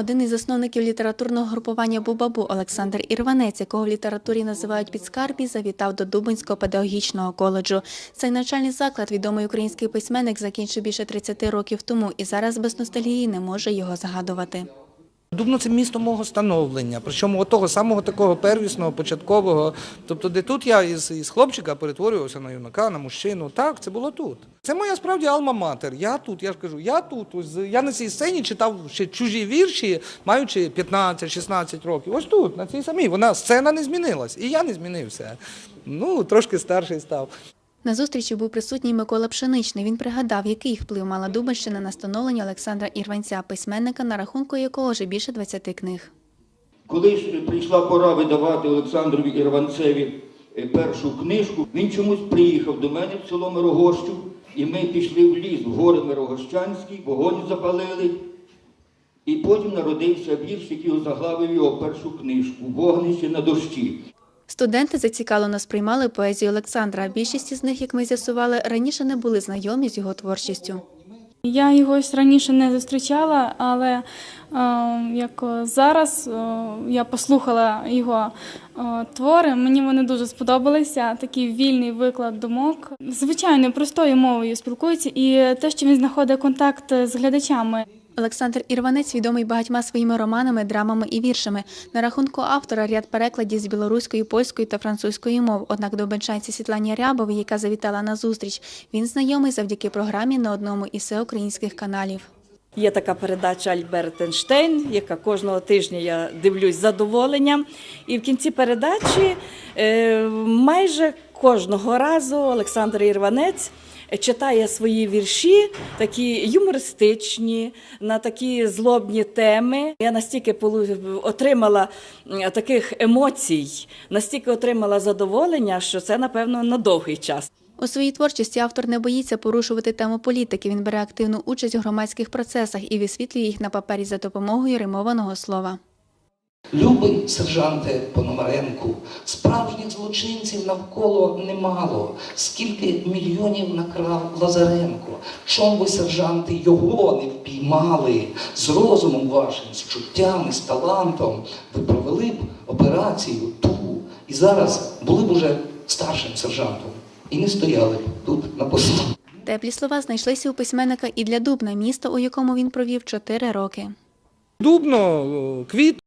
Один із засновників літературного групування Бубабу Олександр Ірванець, якого в літературі називають підскарбі, завітав до Дубинського педагогічного коледжу. Цей навчальний заклад відомий український письменник закінчив більше 30 років тому і зараз без ностальгії не може його згадувати. Дубно це місто мого становлення, причому от того самого такого первісного, початкового. Тобто, де тут я із, із хлопчика перетворювався на юнака, на мужчину. Так, це було тут. Це моя справді алма-матер. Я тут, я ж кажу, я тут. Ось, я на цій сцені читав ще чужі вірші, маючи 15-16 років. Ось тут, на цій самій. Вона сцена не змінилась. І я не змінився. Ну, трошки старший став. На зустрічі був присутній Микола Пшеничний. Він пригадав, який вплив мала Дубинщина на становлення Олександра Ірванця, письменника, на рахунку якого вже більше 20 книг. Коли ж прийшла пора видавати Олександрові Ірванцеві е, першу книжку, він чомусь приїхав до мене в село Мирогощу, і ми пішли в ліс, в гори Мирогощанські, вогонь запалили. І потім народився вірш, який озаглавив його першу книжку Вогнище на дощі. Студенти зацікавлено сприймали поезію Олександра. Більшість із них, як ми з'ясували, раніше не були знайомі з його творчістю. Я його раніше не зустрічала, але е, як зараз е, я послухала його е, твори, мені вони дуже сподобалися. Такий вільний виклад думок. Звичайно, простою мовою спілкується, і те, що він знаходить контакт з глядачами. Олександр Ірванець відомий багатьма своїми романами, драмами і віршами. На рахунку автора ряд перекладів з білоруської, польської та французької мов. Однак до бенчанці Світлані Рябовій, яка завітала на зустріч, він знайомий завдяки програмі на одному із всеукраїнських каналів. Є така передача Альберт Ейнштейн, яка кожного тижня я дивлюсь з задоволенням. І в кінці передачі е, майже кожного разу Олександр Ірванець читає свої вірші, такі юмористичні, на такі злобні теми. Я настільки отримала таких емоцій, настільки отримала задоволення, що це, напевно, на довгий час. У своїй творчості автор не боїться порушувати тему політики. Він бере активну участь у громадських процесах і висвітлює їх на папері за допомогою римованого слова. Любий сержанте Пономаренку, справжніх злочинців навколо немало. Скільки мільйонів накрав Лазаренко? Чом ви, сержанти, його не впіймали? З розумом вашим, з чуттями, з талантом ви провели б операцію ту. І зараз були б уже старшим сержантом і не стояли б тут на посту. Теплі слова знайшлися у письменника і для Дубна, міста, у якому він провів чотири роки. Дубно, квіт.